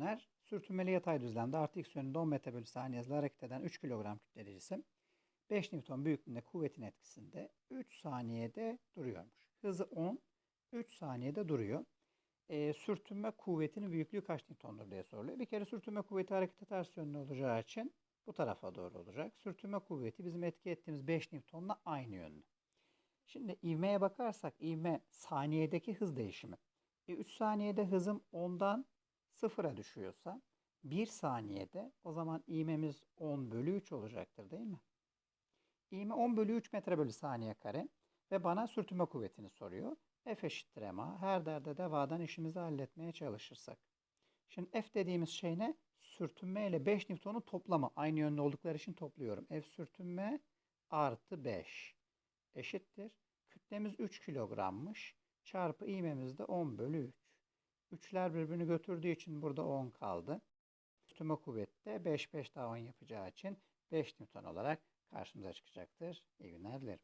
günler. Sürtünmeli yatay düzlemde artı x yönünde 10 metre bölü saniye hızla hareket eden 3 kilogram kütleli cisim 5 Newton büyüklüğünde kuvvetin etkisinde 3 saniyede duruyormuş. Hızı 10, 3 saniyede duruyor. E, sürtünme kuvvetinin büyüklüğü kaç Newton'dur diye soruluyor. Bir kere sürtünme kuvveti harekete ters yönlü olacağı için bu tarafa doğru olacak. Sürtünme kuvveti bizim etki ettiğimiz 5 Newton'la aynı yönlü. Şimdi ivmeye bakarsak ivme saniyedeki hız değişimi. E, 3 saniyede hızım 10'dan 0'a düşüyorsa 1 saniyede o zaman ivmemiz 10 bölü 3 olacaktır değil mi? İğme 10 bölü 3 metre bölü saniye kare ve bana sürtünme kuvvetini soruyor. F eşittir ma. Her derde devadan işimizi halletmeye çalışırsak. Şimdi F dediğimiz şey ne? Sürtünme ile 5 Newton'un toplamı. Aynı yönlü oldukları için topluyorum. F sürtünme artı 5 eşittir. Kütlemiz 3 kilogrammış. Çarpı ivmemiz de 10 bölü 3. Üçler birbirini götürdüğü için burada 10 kaldı. Sürtünme kuvveti de 5 5 daha 10 yapacağı için 5 Newton olarak karşımıza çıkacaktır. İyi günler dilerim.